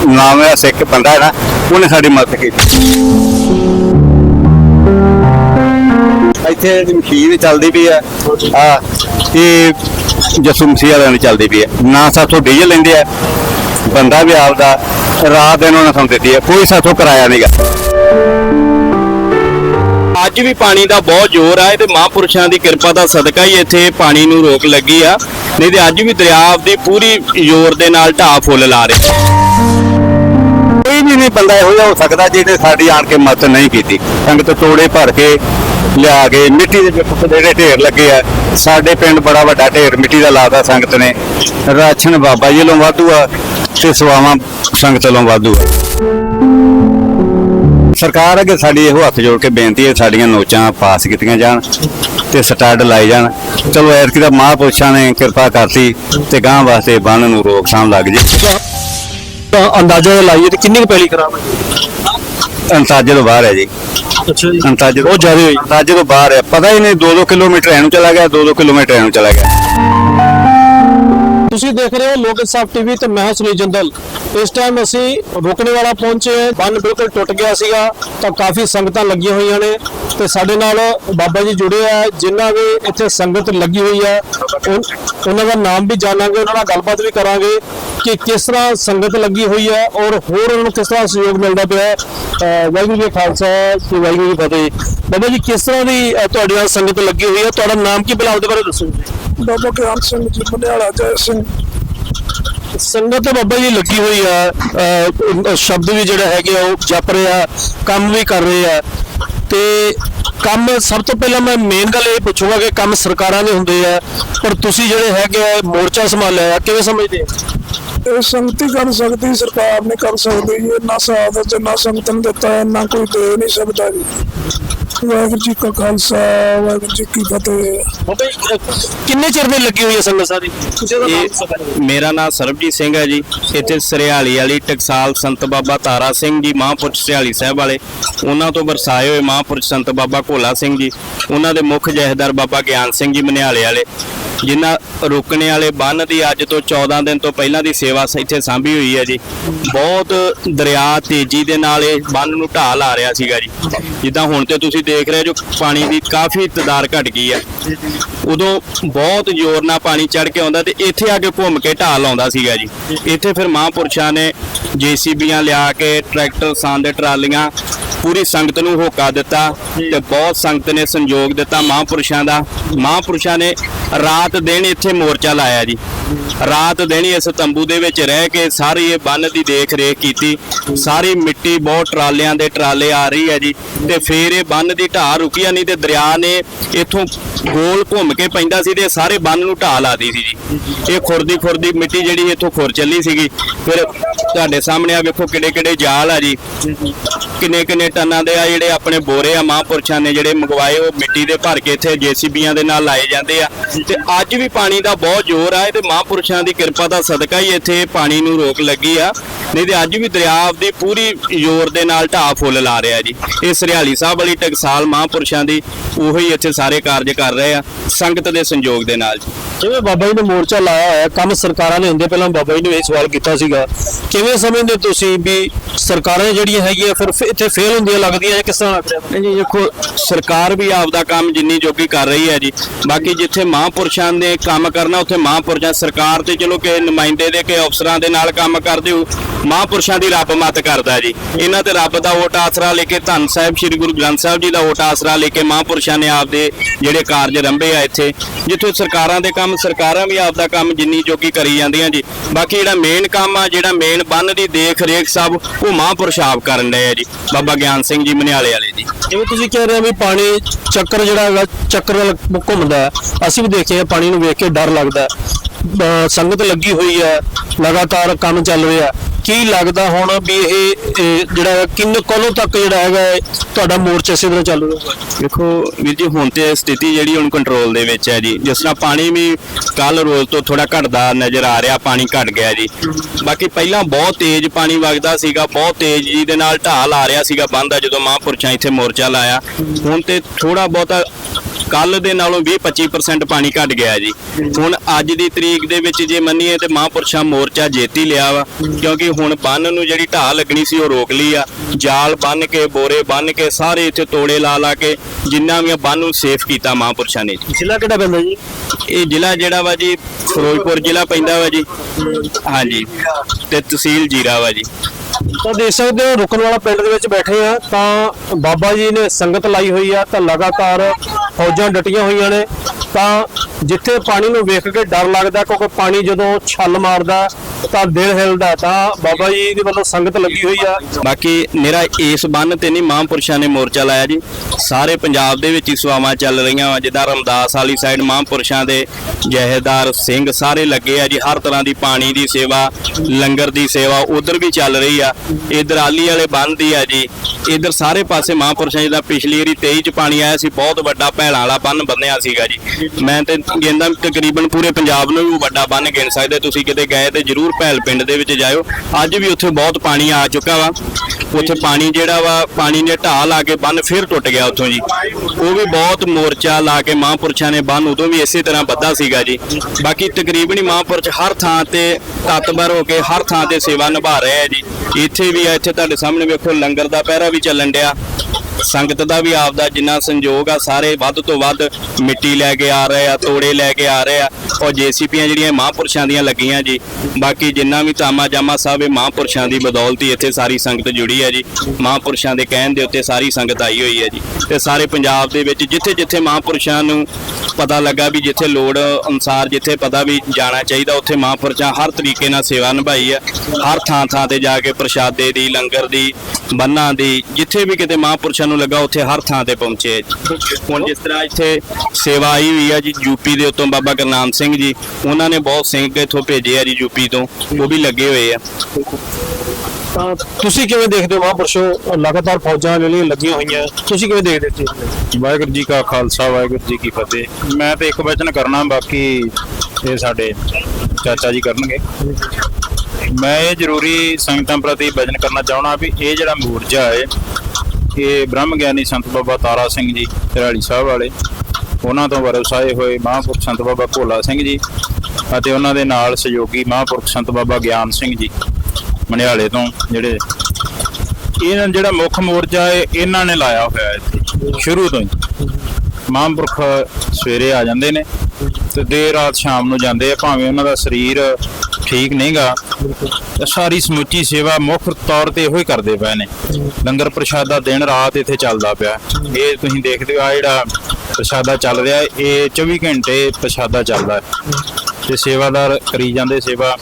ਨਾਮ ਹੈ, ਸਿੱਖ ਬੰਦਾ ਹੈ ਨਾ, ਉਹਨੇ ਸਾਡੀ ਮਦਦ ਕੀਤੀ। ਇੱਥੇ ਜਿਹੜੀ ਮਸ਼ੀਨ ਚੱਲਦੀ ਪਈ ਆ ਆ ਇਹ ਜਸੂ ਵਾਲਿਆਂ ਦੀ ਚੱਲਦੀ ਪਈ ਆ ਨਾ ਸਾਥੋਂ ਡੀਜ਼ਲ ਲੈਂਦੇ ਆ, ਬੰਦਾ ਵੀ ਆਪਦਾ, ਰਾਤ ਦਿਨ ਉਹਨਾਂ ਸਾਨੂੰ ਦਿੱਤੀ ਆ ਕੋਈ ਸਾਥੋਂ ਕਿਰਾਇਆ ਨਹੀਂਗਾ ਅੱਜ ਵੀ ਪਾਣੀ ਦਾ ਬਹੁਤ ਜ਼ੋਰ ਆ ਤੇ ਮਹਾਂਪੁਰਸ਼ਾਂ ਦੀ ਕਿਰਪਾ ਦਾ ਸਦਕਾ ਹੀ ਇੱਥੇ ਪਾਣੀ ਨੂੰ ਰੋਕ ਲੱਗੀ ਆ। ਨਹੀਂ ਤੇ ਅੱਜ ਵੀ ਦਰਿਆ ਦੀ ਪੂਰੀ ਜ਼ੋਰ ਦੇ ਨਾਲ ਢਾਹ ਫੁੱਲ ਲਾ ਰਿਹਾ। ਕੋਈ ਵੀ ਨਹੀਂ ਬੰਦਾ ਇਹੋ ਜਿਹਾ ਹੋ ਸਕਦਾ ਜਿਹਨੇ ਸਾਡੀ ਆਣ ਕੇ ਮਦਦ ਨਹੀਂ ਕੀਤੀ। ਸੰਗਤ ਤੋੜੇ ਭਰ ਕੇ ਲਿਆ ਕੇ, ਮਿੱਟੀ ਦੇ ਜਿਹੜੇ ਢੇਰ ਲੱਗੇ ਆ। ਸਾਡੇ ਪਿੰਡ ਬੜਾ ਵੱਡਾ ਢੇਰ ਮਿੱਟੀ ਦਾ ਲਾਦਾ ਸੰਗਤ ਨੇ। ਰਾਸ਼ਨ ਬਾਬਾ ਜੀ ਵੱਲੋਂ ਵਾਧੂ ਆ ਤੇ ਸਵਾਵਾਂ ਸੰਗਤ ਵੱਲੋਂ ਵਾਧੂ ਆ। ਸਰਕਾਰ ਅੱਗੇ ਸਾਡੀ ਇਹੋ ਹੱਥ ਜੋੜ ਕੇ ਬੇਨਤੀ ਹੈ ਸਾਡੀਆਂ ਨੋਚਾਂ ਪਾਸ ਕੀਤੀਆਂ ਜਾਣ ਤੇ ਸਟੱਡ ਲਾਏ ਜਾਣ। ਚਲੋ ਐਰਕੀ ਦਾ ਮਹਾਂਪੁਰਸ਼ਾਂ ਨੇ ਕਿਰਪਾ ਕਰਤੀ ਤੇ ਗਾਂ ਵਾਸਤੇ ਬੰਨ ਨੂੰ ਰੋਕਥਾਮ ਲੱਗ ਜੇ। ਤਾਂ ਅੰਦਾਜ਼ਾ ਲਾਈਏ ਤੇ ਕਿੰਨੀ ਕੁ ਪੈਲੀ ਖਰਾਬ ਹੈ? ਅੰਤਾਜੇ ਤੋਂ ਬਾਹਰ ਹੈ ਜੀ। ਅੱਛਾ ਜੀ। ਅੰਤਾਜੇ ਬਹੁਤ ਜ਼ਿਆਦਾ ਹੋਈ। ਅੰਤਾਜੇ ਤੋਂ ਬਾਹਰ ਹੈ। ਪਤਾ ਹੀ ਨਹੀਂ 2-2 ਕਿਲੋਮੀਟਰ ਐਨੂੰ ਚਲਾ ਗਿਆ 2-2 ਕਿਲੋਮੀਟਰ ਐਨੂੰ ਚਲਾ ਗਿਆ। ਤੁਸੀਂ ਦੇਖ ਰਹੇ ਹੋ ਲੋਕ ਇਨਸਾਫ ਟੀਵੀ ਤੇ ਮੈਂ ਸੁਨੀਲ ਜੰਦਲ। ਇਸ ਟਾਈਮ ਅਸੀਂ ਰੁਕਣੇ ਵਾਲਾ ਪਹੁੰਚੇ ਹਾਂ। ਬੰਨ ਬਿਲਕੁਲ ਟੁੱਟ ਗਿਆ ਸੀਗਾ, ਤਾਂ ਕਾਫੀ ਸੰਗਤਾਂ ਲੱਗੀਆਂ ਹੋਈਆਂ ਨੇ ਤੇ ਸਾਡੇ ਨਾਲ ਬਾਬਾ ਜੀ ਜੁੜੇ ਆ, ਜਿਨ੍ਹਾਂ ਵੀ ਇੱਥੇ ਸੰਗਤ ਲੱਗੀ ਹੋਈ ਹੈ ਉਹਨਾਂ ਦਾ ਨਾਮ ਵੀ ਜਾਣਾਂਗੇ, ਉਹਨਾਂ ਨਾਲ ਗੱਲਬਾਤ ਵੀ ਕਰਾਂਗੇ ਕਿ ਕਿਸ ਤਰ੍ਹਾਂ ਸੰਗਤ ਲੱਗੀ ਹੋਈ ਹੈ ਔਰ ਹੋਰ ਉਹਨਾਂ ਨੂੰ ਕਿਸ ਤਰ੍ਹਾਂ ਸਹਿਯੋਗ ਮਿਲਦਾ ਪਿਆ ਹੈ। ਵਾਹਿਗੁਰੂ ਜੀ ਖਾਲਸਾ ਤੇ ਵਾਹਿਗੁਰੂ ਜੀ ਫਤਿਹ। ਬਾਬਾ ਜੀ, ਕਿਸ ਤਰ੍ਹਾਂ ਦੀ ਤੁਹਾਡੇ ਨਾਲ ਸੰਗਤ ਲੱਗੀ ਹੋਈ ਹੈ ਤੁਹਾਡਾ ਨਾਮ ਕੀ ਬੁਲਾਓ ਦੇ ਬਾਰੇ ਦੱਸੋ ਜੀ। ਬਾਬਾ ਗਿਆਨ ਸਿੰਘ ਜੀ ਮਨਿਆਲਾ ਜੈ ਸਿੰਘ। ਸੰਗਤ ਬਾਬਾ ਜੀ ਲੱਗੀ ਹੋਈ ਆ ਸ਼ਬਦ ਵੀ ਜਿਹੜਾ ਹੈਗੇ ਉਹ ਜਪ ਰਹੇ ਆ ਕੰਮ ਵੀ ਕਰ ਰਹੇ ਆ। ਤੇ ਕੰਮ ਸਭ ਤੋਂ ਪਹਿਲਾਂ ਮੈਂ ਮੇਨ ਗੱਲ ਇਹ ਪੁੱਛੂੰਗਾ ਕਿ ਕੰਮ ਸਰਕਾਰਾਂ ਦੇ ਹੁੰਦੇ ਆ ਪਰ ਤੁਸੀਂ ਜਿਹੜੇ ਹੈਗੇ ਆ ਮੋਰਚਾ ਸੰਭਾਲਿਆ ਆ ਕਿਵੇਂ ਸਮਝਦੇ ਆ? ਇਹ ਸੰਗਤੀ ਕਰ ਸਕਦੀ ਸਰਕਾਰ ਨੇ ਕਰ ਸਕਦੀ ਹੈ ਨਾ ਸਾਧ ਜਿੰਨਾ ਸੰਗਤ ਨੇ ਦਿੱਤਾ ਹੈ, ਨਾ ਕੋਈ ਦੇ ਨਹੀਂ ਸਕਦਾ ਜੀ। ਵਾਹਿਗੁਰੂ ਜੀ ਕਾ ਖਾਲਸਾ ਵਾਹਿਗੁਰੂ ਜੀ ਕੀ ਫਤਿਹ। ਬਾਬਾ ਜੀ ਅਹ, ਕਿੰਨੇ ਚਿਰ ਦੀ ਲੱਗੀ ਹੋਈ ਹੈ ਸੰਗਤ ਸਾਰੀ? ਇਹ। ਮੇਰਾ ਨਾਮ ਸਰਬਜੀਤ ਸਿੰਘ ਹੈ ਜੀ। ਇੱਥੇ ਸਰਿਆਲੀ ਵਾਲੀ ਟਕਸਾਲ ਸੰਤ ਬਾਬਾ ਤਾਰਾ ਸਿੰਘ ਜੀ ਮਹਾਂਪੁਰਸ਼ ਸਰਿਆਲੀ ਸਾਹਿਬ ਵਾਲੇ। ਉਹਨਾਂ ਤੋਂ ਵਰਸਾਏ ਹੋਏ ਮਹਾਂਪੁਰਸ਼ ਸੰਤ ਬਾਬਾ ਭੋਲਾ ਸਿੰਘ ਜੀ। ਉਹਨਾਂ ਦੇ ਮੁੱਖ ਜਹੇਦਾਰ ਬਾਬਾ ਗਿਆਨ ਸਿੰਘ ਜੀ ਮਨਿਆਲੇ ਵਾਲੇ। ਜਿਨ੍ਹਾਂ ਰੋਕਣੇ ਵਾਲੇ ਬੰਨ ਦੀ ਅੱਜ ਤੋਂ 14 ਦਿਨ ਤੋਂ ਪਹਿਲਾਂ ਦੀ ਸੇਵਾ ਇੱਥੇ ਸਾਂਭੀ ਹੋਈ ਹੈ ਜੀ। ਬਹੁਤ ਦਰਿਆ ਤੇਜ਼ੀ ਦੇ ਨਾਲ ਇਹ ਬੰਨ ਨੂੰ ਢਾਲ ਆ ਰਿਹਾ ਸੀਗਾ ਜੀ। ਜਿੱਦਾਂ ਹੁਣ ਤੇ ਤੁਸੀਂ ਦੇਖ ਰਹੇ ਹੋ ਜੋ ਪਾਣੀ ਦੀ ਕਾਫੀ ਤਦਾਰ ਘਟ ਗਈ ਹੈ। ਉਦੋਂ ਬਹੁਤ ਜ਼ੋਰ ਨਾਲ ਪਾਣੀ ਚੜ ਕੇ ਆਉਂਦਾ ਤੇ ਇੱਥੇ ਆ ਕੇ ਘੁੰਮ ਕੇ ਢਾਲ ਆਉਂਦਾ ਸੀਗਾ ਜੀ। ਇੱਥੇ ਫਿਰ ਮਹਾਂਪੁਰਸ਼ਾਂ ਨੇ ਜੀਸੀਬੀਆਂ ਲਿਆ ਕੇ, ਟਰੈਕਟਰ, ਸੰਦ, ਟਰਾਲੀਆਂ ਪੂਰੀ ਸੰਗਤ ਨੂੰ ਹੋਕਾ ਦਿੱਤਾ ਤੇ ਬਹੁਤ ਸੰਗਤ ਨੇ ਸੰਯੋਗ ਦਿੱਤਾ ਮਹਾਂਪੁਰਸ਼ਾਂ ਦਾ। ਮਹਾਂਪੁਰਸ਼ਾਂ ਨੇ ਰਾਤ ਦਿਨ ਇੱਥੇ ਮੋਰਚਾ ਲਾਇਆ ਜੀ। ਰਾਤ ਦਿਨ ਇਸ ਤੰਬੂ ਦੇ ਵਿੱਚ ਰਹਿ ਕੇ ਸਾਰੀ ਇਹ ਬੰਨ ਦੀ ਦੇਖ ਰੇਖ ਕੀਤੀ। ਸਾਰੀ ਮਿੱਟੀ, ਬਹੁਤ ਟਰਾਲਿਆਂ ਦੇ ਟਰਾਲੇ ਆ ਰਹੀ ਹੈ ਜੀ। ਤੇ ਫੇਰ ਇਹ ਬੰਨ ਦੀ ਢਾਹ ਰੁਕੀ ਨਹੀਂ ਤੇ ਦਰਿਆ ਨੇ ਇੱਥੋਂ ਗੋਲ ਘੁੰਮ ਕੇ ਪੈਂਦਾ ਸੀ ਤੇ ਸਾਰੇ ਬੰਨ ਨੂੰ ਢਾਹ ਲਾਦੀ ਸੀ ਜੀ। ਇਹ ਖੁਰਦੀ ਖੁਰਦੀ ਮਿੱਟੀ ਜਿਹੜੀ ਇੱਥੋਂ ਖੁਰ ਚੱਲੀ ਸੀਗੀ। ਫਿਰ ਤੁਹਾਡੇ ਸਾਹਮਣੇ ਆ ਵੇਖੋ ਕਿਹੜੇ ਕਿਹੜੇ ਜਾਲ ਆ ਜੀ। ਕਿੰਨੇ ਕਿੰਨੇ ਟਨਾਂ ਦੇ ਆ ਜਿਹੜੇ ਆਪਣੇ ਬੋਰੇ ਆ, ਮਹਾਂਪੁਰਸ਼ਾਂ ਨੇ ਜਿਹੜੇ ਮੰਗਵਾਏ, ਉਹ ਮਿੱਟੀ ਦੇ ਭਰ ਕੇ ਇੱਥੇ ਜੀਸੀਬੀਆਂ ਦੇ ਨਾਲ ਲਾਏ ਜਾਂਦੇ ਆ। ਤੇ ਅੱਜ ਵੀ ਪਾਣੀ ਦਾ ਬਹੁਤ ਜ਼ੋਰ ਆ ਤੇ ਮਹਾਂਪੁਰਸ਼ਾਂ ਦੀ ਕਿਰਪਾ ਦਾ ਸਦਕਾ ਹੀ ਇੱਥੇ ਪਾਣੀ ਨੂੰ ਰੋਕ ਲੱਗੀ ਆ। ਨਹੀਂ ਤੇ ਅੱਜ ਵੀ ਦਰਿਆ ਦੀ ਪੂਰੀ ਜ਼ੋਰ ਦੇ ਨਾਲ ਢਾਹ ਫੁੱਲ ਲਾ ਰਿਹਾ ਜੀ। ਇਹ ਸਰਿਆਲੀ ਸਾਹਿਬ ਵਾਲੀ ਟਕਸਾਲ ਮਹਾਂਪੁਰਸ਼ਾਂ ਦੀ ਉਹੀ ਇੱਥੇ ਸਾਰੇ ਕਾਰਜ ਕਰ ਰਹੇ ਆ ਸੰਗਤ ਦੇ ਸੰਯੋਗ ਦੇ ਨਾਲ ਜੀ। ਜਿਵੇਂ ਬਾਬਾ ਜੀ ਨੇ ਮੋਰਚਾ ਲਾਇਆ ਹੋਇਆ ਕੰਮ ਸਰਕਾਰਾਂ ਨੇ ਹੁੰਦੇ ਪਹਿਲਾਂ ਬਾਬਾ ਜੀ ਨੇ ਇਹ ਸਵਾਲ ਕੀਤਾ ਸੀਗਾ। ਕਿਵੇਂ ਸਮਝਦੇ ਤੁਸੀਂ ਵੀ ਸਰਕਾਰਾਂ ਜਿਹੜੀਆਂ ਹੈਗੀਆਂ ਫਿਰ ਇੱਥੇ ਫੇਲ ਹੁੰਦੀਆਂ ਲੱਗਦੀਆਂ ਜਾਂ ਕਿਸ ਤਰ੍ਹਾਂ ਜੀ ਦੇਖੋ ਸਰਕਾਰ ਵੀ ਆਪਦਾ ਕੰਮ ਜਿੰਨੀ ਜੋਗੀ ਕਰ ਰਹੀ ਹੈ ਜੀ। ਬਾਕੀ ਜਿੱਥੇ ਮਹਾਂਪੁਰਸ਼ਾਂ ਨੇ ਕੰਮ ਕਰਨਾ ਉੱਥੇ ਮਹਾਂਪੁਰਸ਼ਾਂ ਸਰਕਾਰ ਤੇ ਚਲੋ ਕਿ ਨੁਮਾਇੰਦੇ ਦੇ ਕਿ ਅਫਸਰਾਂ ਦੇ ਨਾਲ ਕੰਮ ਕਰਦੇ ਹੋ, ਮਹਾਂਪੁਰਸ਼ਾਂ ਦੀ ਰੱਬ ਮਤ ਕਰਦਾ ਜੀ। ਇਹਨਾਂ ਤੇ ਰੱਬ ਦਾ ਓਟ ਆਸਰਾ ਲੈ ਕੇ ਧੰਨ ਸਾਹਿਬ ਸ੍ਰੀ ਗੁਰੂ ਗ੍ਰੰਥ ਸਾਹਿਬ ਜੀ ਦਾ ਓਟ ਆਸਰਾ ਲੈ ਕੇ ਮਹਾਂਪੁਰਸ਼ਾਂ ਨੇ ਆਪਦੇ ਜਿਹੜੇ ਕਾਰਜ ਰੰਭੇ ਆ ਇੱਥੇ। ਜਿੱਥੇ ਸਰਕਾਰਾਂ ਦੇ ਕੰਮ, ਸਰਕਾਰਾਂ ਵੀ ਆਪਦਾ ਕੰਮ ਜਿੰਨੀ ਜੋਗੀ ਕਰੀ ਜਾਂਦੀਆਂ ਜੀ। ਬਾਕੀ ਜਿਹੜਾ ਮੇਨ ਕੰਮ ਆ, ਜਿਹੜਾ ਮੇਨ ਬੰਨ ਦੀ ਦੇਖ ਰੇਖ ਸਭ, ਉਹ ਮਹਾਂਪੁਰਸ਼ ਆਪ ਕਰਨ ਡਏ ਆ ਜੀ। ਬਾਬਾ ਗਿਆਨ ਸਿੰਘ ਜੀ ਮਨਿਆਲੇ ਵਾਲੇ ਜੀ ਜਿਵੇਂ ਤੁਸੀਂ ਕਹਿ ਰਹੇ ਹੋ ਵੀ ਪਾਣੀ ਚੱਕਰ ਜਿਹੜਾ ਹੈਗਾ, ਚੱਕਰ ਵੱਲ ਘੁੰਮਦਾ ਹੈ। ਅਸੀਂ ਵੀ ਦੇਖਿਆ ਪਾਣੀ ਨੂੰ ਵੇਖ ਕੇ ਡਰ ਲੱਗਦਾ ਸੰਗਤ ਲੱਗੀ ਹੋਈ ਹੈ ਲਗਾਤਾਰ ਕੰਮ ਚੱਲ ਰਿਹਾ। ਕੀ ਲੱਗਦਾ ਹੁਣ ਵੀ ਇਹ ਇਹ ਜਿਹੜਾ ਹੈ ਕਿੰਨੇ ਕੋਲੋਂ ਤੱਕ ਜਿਹੜਾ ਹੈਗਾ ਹੈ, ਤੁਹਾਡਾ ਮੋਰਚਾ ਇਸੇ ਤਰ੍ਹਾਂ ਚੱਲ ਰਿਹਾ ਦੇਖੋ ਵੀਰ ਜੀ ਹੁਣ ਤੇ ਸਥਿਤੀ ਜਿਹੜੀ ਹੁਣ ਕੰਟਰੋਲ ਦੇ ਵਿੱਚ ਹੈ ਜੀ। ਜਿਸ ਤਰ੍ਹਾਂ ਪਾਣੀ ਵੀ ਕੱਲ ਰੋਜ਼ ਤੋਂ ਥੋੜਾ ਘਟਦਾ ਨਜ਼ਰ ਆ ਰਿਹਾ ਪਾਣੀ ਘਟ ਗਿਆ ਜੀ। ਬਾਕੀ ਪਹਿਲਾਂ ਬਹੁਤ ਤੇਜ਼ ਪਾਣੀ ਵਗਦਾ ਸੀਗਾ ਬਹੁਤ ਤੇਜ਼ ਜੀ ਦੇ ਨਾਲ ਢਾਲ ਆ ਰਿਹਾ ਸੀਗਾ ਬੰਦ ਆ ਜਦੋਂ ਮਹਾਂਪੁਰਸ਼ਾਂ ਇੱਥੇ ਮੋਰਚਾ ਲਾਇਆ। ਹੁਣ ਤੇ ਥੋੜਾ ਬਹੁਤਾ ਕੱਲ ਦੇ ਨਾਲੋਂ 20-25% ਪਾਣੀ ਘਟ ਗਿਆ ਜੀ। ਹੁਣ ਅੱਜ ਦੀ ਤਰੀਕ ਦੇ ਵਿੱਚ ਜੇ ਮੰਨੀਏ ਤੇ ਮਹਾਂਪੁਰਸ਼ਾਂ ਮੋਰਚਾ ਜੇਤੀ ਲਿਆ ਵਾ ਕਿਉਂਕਿ ਹੁਣ ਬੰਨ ਨੂੰ ਜਿਹੜੀ ਢਾਹ ਲੱਗਣੀ ਸੀ ਉਹ ਰੋਕ ਲਈ ਆ। ਜਾਲ ਬੰਨ ਕੇ ਬੋਰੇ ਬੰਨ ਕੇ ਸਾਰੇ ਇੱਥੇ ਤੋੜੇ ਲਾ ਲਾ ਕੇ ਜਿੰਨਾ ਵੀ ਬੰਨ ਨੂੰ ਸੇਫ ਕੀਤਾ ਮਹਾਂਪੁਰਸ਼ਾਂ ਨੇ। ਜ਼ਿਲ੍ਹਾ ਕਿਹੜਾ ਪੈਂਦਾ ਜੀ? ਇਹ ਜ਼ਿਲ੍ਹਾ ਜਿਹੜਾ ਵਾ ਜੀ ਫਿਰੋਜ਼ਪੁਰ ਜ਼ਿਲ੍ਹਾ ਪੈਂਦਾ ਵਾ ਜੀ। ਹਾਂਜੀ। ਤੇ ਤਹਿਸੀਲ ਜੀਰਾ ਵਾ ਜੀ। ਤਾਂ ਦੇਖ ਸਕਦੇ ਹੋ ਰੁਕਣ ਵਾਲਾ ਪਿੰਡ ਦੇ ਵਿੱਚ ਬੈਠੇ ਆ। ਤਾਂ ਬਾਬਾ ਜੀ ਨੇ ਸੰਗਤ ਲਾਈ ਹੋਈ ਆ ਤਾਂ ਲਗਾਤਾਰ ਫੌਜਾਂ ਡਟੀਆਂ ਹੋਈਆਂ ਨੇ। ਤਾਂ ਜਿੱਥੇ ਪਾਣੀ ਨੂੰ ਵੇਖ ਕੇ ਡਰ ਲੱਗਦਾ ਕਿਉਂਕਿ ਪਾਣੀ ਜਦੋਂ ਛੱਲ ਮਾਰਦਾ ਤਾਂ ਦਿਲ ਹਿਲਦਾ ਤਾਂ ਬਾਬਾ ਜੀ ਦੇ ਵੱਲੋਂ ਸੰਗਤ ਲੱਗੀ ਹੋਈ ਆ। ਬਾਕੀ ਮੇਰਾ ਇਸ ਬੰਨ ਤੇ ਨਹੀਂ, ਮਹਾਂਪੁਰਸ਼ਾਂ ਨੇ ਮੋਰਚਾ ਲਾਇਆ ਜੀ। ਸਾਰੇ ਪੰਜਾਬ ਦੇ ਵਿੱਚ ਹੀ ਸੇਵਾਵਾਂ ਚੱਲ ਰਹੀਆਂ ਵਾ, ਜਿੱਦਾਂ ਰਮਦਾਸ ਵਾਲੀ ਸਾਈਡ ਮਹਾਂਪੁਰਸ਼ਾਂ ਦੇ ਜਹੇਦਾਰ ਸਿੰਘ ਸਾਰੇ ਲੱਗੇ ਆ ਜੀ, ਹਰ ਤਰ੍ਹਾਂ ਦੀ ਪਾਣੀ ਦੀ ਸੇਵਾ, ਲੰਗਰ ਦੀ ਸੇਵਾ ਉਧਰ ਵੀ ਚੱਲ ਰਹੀ ਆ। ਇਧਰ ਆਲੀ ਵਾਲੇ ਬੰਨ ਦੀ ਆ ਜੀ। ਇਧਰ ਸਾਰੇ ਪਾਸੇ ਮਹਾਂਪੁਰਸ਼ਾਂ ਜਿਹਦਾ ਪਿਛਲੀ ਵਾਰੀ 23 ਚ ਪਾਣੀ ਆਇਆ ਸੀ, ਬਹੁਤ ਵੱਡਾ ਭੈਲਾਂ ਵਾਲਾ ਬੰਨ ਬੰਨਿਆ ਸੀਗਾ ਜੀ। ਮੈਂ ਤੇ ਕਹਿੰਦਾ ਤਕਰੀਬਨ ਪੂਰੇ ਪੰਜਾਬ ਨੂੰ ਵੀ ਵੱਡਾ ਬੰਨ ਗਿਣ ਸਕਦੇ, ਤੁਸੀਂ ਕਿਤੇ ਗਏ ਤੇ ਜਰੂਰ ਭੈਲ ਪਿੰਡ ਦੇ ਵਿੱਚ ਜਾਇਓ। ਅੱਜ ਵੀ ਉੱਥੇ ਬਹੁਤ ਪਾਣੀ ਆ ਚੁੱਕਾ ਵਾ। ਉੱਥੇ ਪਾਣੀ ਜਿਹੜਾ ਵਾ, ਪਾਣੀ ਨੇ ਢਾਹ ਲਾ ਕੇ ਬੰਨ ਫਿਰ ਟੁੱਟ ਗਿਆ ਉੱਥੋਂ ਜੀ। ਉਹ ਵੀ ਬਹੁਤ ਮੋਰਚਾ ਲਾ ਕੇ ਮਹਾਂਪੁਰਸ਼ਾਂ ਨੇ ਬੰਨ, ਉਦੋਂ ਵੀ ਇਸੇ ਤਰ੍ਹਾਂ ਬੱਧਾ ਸੀਗਾ ਜੀ। ਬਾਕੀ ਤਕਰੀਬਨ ਹੀ ਮਹਾਂਪੁਰਸ਼ ਹਰ ਥਾਂ ਤੇ ਤਤਬਰ ਹੋ ਕੇ ਹਰ ਥਾਂ ਤੇ ਸੇਵਾ ਨਿਭਾ ਰਹੇ ਆ ਜੀ। ਇੱਥੇ ਵੀ ਆ, ਇੱਥੇ ਤੁਹਾਡੇ ਸਾਹਮਣੇ ਵੇਖੋ, ਲੰਗਰ ਦਾ ਪਹਿਰਾ ਵੀ ਚੱਲਣ ਡਿਆ। ਸੰਗਤ ਦਾ ਵੀ ਆਪਦਾ ਜਿੰਨਾ ਸੰਯੋਗ ਆ, ਸਾਰੇ ਵੱਧ ਤੋਂ ਵੱਧ ਮਿੱਟੀ ਲੈ ਕੇ ਆ ਰਹੇ ਆ, ਤੋੜੇ ਲੈ ਕੇ ਆ ਰਹੇ ਆ। ਔਰ ਜੀਸੀਪੀਆਂ ਜਿਹੜੀਆਂ ਮਹਾਂਪੁਰਸ਼ਾਂ ਦੀਆਂ ਲੱਗੀਆਂ ਜੀ। ਬਾਕੀ ਜਿੰਨਾ ਵੀ ਤਾਮਾ ਜਾਮਾ ਸਾਹਿਬ ਇਹ ਮਹਾਂਪੁਰਸ਼ਾਂ ਦੀ ਬਦੌਲਤ ਹੀ ਇੱਥੇ ਸਾਰੀ ਸੰਗਤ ਜੁੜੀ ਹੈ ਜੀ। ਮਹਾਂਪੁਰਸ਼ਾਂ ਦੇ ਕਹਿਣ ਦੇ ਉੱਤੇ ਸਾਰੀ ਸੰਗਤ ਆਈ ਹੋਈ ਹੈ ਜੀ। ਤੇ ਸਾਰੇ ਪੰਜਾਬ ਦੇ ਵਿੱਚ ਜਿੱਥੇ ਜਿੱਥੇ ਮਹਾਂਪੁਰਸ਼ਾਂ ਨੂੰ ਪਤਾ ਲੱਗਾ ਵੀ ਜਿੱਥੇ ਲੋੜ ਅਨੁਸਾਰ ਜਿੱਥੇ ਪਤਾ ਵੀ ਜਾਣਾ ਚਾਹੀਦਾ, ਉੱਥੇ ਮਹਾਂਪੁਰਸ਼ਾਂ ਹਰ ਤਰੀਕੇ ਨਾਲ ਸੇਵਾ ਨਿਭਾਈ ਹੈ। ਹਰ ਥਾਂ ਥਾਂ ਤੇ ਜਾ ਕੇ ਪ੍ਰਸ਼ਾਦੇ ਦੀ, ਲੰਗਰ ਦੀ, ਬੰਨਾਂ ਦੀ, ਜਿੱਥੇ ਵੀ ਕਿਤੇ ਮਹਾਂਪੁਰਸ਼ਾਂ ਨੂੰ ਲੱਗਾ, ਉੱਥੇ ਹਰ ਥਾਂ ਤੇ ਪਹੁੰਚੇ ਜੀ। ਹੁਣ ਜਿਸ ਤਰ੍ਹਾਂ ਇੱਥੇ ਸੇਵਾ ਆਈ ਹੋਈ ਹੈ ਜੀ ਯੂਪੀ ਦੇ ਉੱਤੋਂ ਬਾਬਾ ਗੁਰਨਾਮ ਸਿੰਘ ਜੀ ਉਹਨਾਂ ਨੇ ਬਹੁਤ ਸਿੰਘ ਇੱਥੋਂ ਭੇਜੇ ਆ ਜੀ ਯੂਪੀ ਤੋਂ ਉਹ ਵੀ ਲੱਗੇ ਹੋਏ ਆ। ਤਾਂ ਤੁਸੀਂ ਕਿਵੇਂ ਦੇਖਦੇ ਹੋ ਮਹਾਂਪੁਰਸ਼ੋ ਲਗਾਤਾਰ ਫੌਜਾਂ ਜਿਹੜੀਆਂ ਲੱਗੀਆਂ ਹੋਈਆਂ? ਤੁਸੀਂ ਕਿਵੇਂ ਦੇਖਦੇ ਹੋ ਵਾਹਿਗੁਰੂ ਜੀ ਕਾ ਖਾਲਸਾ ਵਾਹਿਗੁਰੂ ਜੀ ਕੀ ਫਤਿਹ। ਮੈਂ ਤੇ ਇੱਕ ਵਚਨ ਕਰਨਾ ਬਾਕੀ ਇਹ ਸਾਡੇ ਚਾਚਾ ਜੀ ਕਰਨਗੇ। ਮੈਂ ਇਹ ਜ਼ਰੂਰੀ ਸੰਗਤਾਂ ਪ੍ਰਤੀ ਵਚਨ ਕਰਨਾ ਚਾਹਣਾ ਵੀ ਇਹ ਜਿਹੜਾ ਮੂਰਜਾ ਹੈ ਇਹ ਬ੍ਰਹਮ ਗਿਆਨੀ ਸੰਤ ਬਾਬਾ ਤਾਰਾ ਸਿੰਘ ਜੀ ਤਰਾਲੀ ਸਾਹਿਬ ਵਾਲੇ ਉਹਨਾਂ ਤੋਂ ਵਰਸਾਏ ਹੋਏ ਮਹਾਂਪੁਰਖ ਸੰਤ ਬਾਬਾ ਭੋਲਾ ਸਿੰਘ ਜੀ ਅਤੇ ਉਹਨਾਂ ਦੇ ਨਾਲ ਸਹਿਯੋਗੀ ਮਹਾਂਪੁਰਖ ਸੰਤ ਬਾਬਾ ਗਿਆਨ ਸਿੰਘ ਜੀ ਮਨਿਆਲੇ ਤੋਂ ਜਿਹੜੇ ਇਹਨਾਂ ਜਿਹੜਾ ਮੁੱਖ ਮੋਰਚਾ ਹੈ ਇਹਨਾਂ ਨੇ ਲਾਇਆ ਹੋਇਆ ਇੱਥੇ, ਸ਼ੁਰੂ ਤੋਂ ਹੀ। ਮਹਾਂਪੁਰਖ ਸਵੇਰੇ ਆ ਜਾਂਦੇ ਨੇ ਤੇ ਦੇਰ ਰਾਤ ਸ਼ਾਮ ਨੂੰ ਜਾਂਦੇ ਆ, ਭਾਵੇਂ ਉਹਨਾਂ ਦਾ ਸਰੀਰ ਠੀਕ ਨਹੀਂਗਾ, ਤੇ ਸਾਰੀ ਸਮੁੱਚੀ ਸੇਵਾ ਮੁੱਖ ਤੌਰ ਤੇ ਇਹੋ ਹੀ ਕਰਦੇ ਪਏ ਨੇ। ਲੰਗਰ ਪ੍ਰਸ਼ਾਦਾ ਦਿਨ ਰਾਤ ਇੱਥੇ ਚੱਲਦਾ ਪਿਆ। ਇਹ ਤੁਸੀਂ ਦੇਖਦੇ ਹੋ ਆ ਜਿਹੜਾ ਪ੍ਰਸ਼ਾਦਾ ਚੱਲ ਰਿਹਾ ਹੈ, ਇਹ 24 ਘੰਟੇ ਪ੍ਰਸ਼ਾਦਾ ਚੱਲਦਾ ਹੈ ਤੇ ਸੇਵਾਦਾਰ ਕਰੀ ਜਾਂਦੇ ਸੇਵਾ।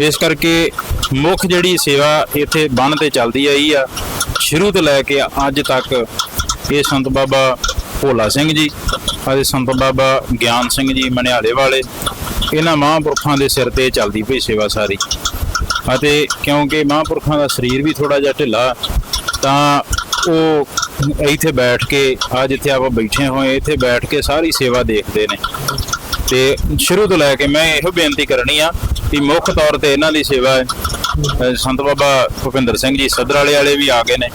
ਇਸ ਕਰਕੇ ਮੁੱਖ ਜਿਹੜੀ ਸੇਵਾ ਇੱਥੇ ਬੰਨ ਤੇ ਚੱਲਦੀ ਆਈ ਆ ਸ਼ੁਰੂ ਤੋਂ ਲੈ ਕੇ ਅੱਜ ਤੱਕ ਇਹ ਸੰਤ ਬਾਬਾ ਭੋਲਾ ਸਿੰਘ ਜੀ ਅਤੇ ਸੰਤ ਬਾਬਾ ਗਿਆਨ ਸਿੰਘ ਜੀ ਮਨਿਆਲੇ ਵਾਲੇ ਇਹਨਾਂ ਮਹਾਂਪੁਰਖਾਂ ਦੇ ਸਿਰ ਤੇ ਚੱਲਦੀ ਪਈ ਸੇਵਾ ਸਾਰੀ। ਅਤੇ ਕਿਉਂਕਿ ਮਹਾਂਪੁਰਖਾਂ ਦਾ ਸਰੀਰ ਵੀ ਥੋੜਾ ਜਿਹਾ ਢਿੱਲਾ ਤਾਂ ਉਹ ਇੱਥੇ ਬੈਠ ਕੇ, ਆ ਜਿੱਥੇ ਆਪਾਂ ਬੈਠੇ ਹੋਏ, ਇੱਥੇ ਬੈਠ ਕੇ ਸਾਰੀ ਸੇਵਾ ਦੇਖਦੇ ਨੇ। ਤੇ ਸ਼ੁਰੂ ਤੋਂ ਲੈ ਕੇ ਮੈਂ ਇਹੋ ਬੇਨਤੀ ਕਰਨੀ ਆ ਕਿ ਮੁੱਖ ਤੌਰ ਤੇ ਇਹਨਾਂ ਦੀ ਸੇਵਾ ਹੈ। ਸੰਤ ਬਾਬਾ ਭੁਪਿੰਦਰ ਸਿੰਘ ਜੀ ਸਦਰ ਵਾਲੇ ਵਾਲੇ ਵੀ ਆ ਗਏ ਨੇ।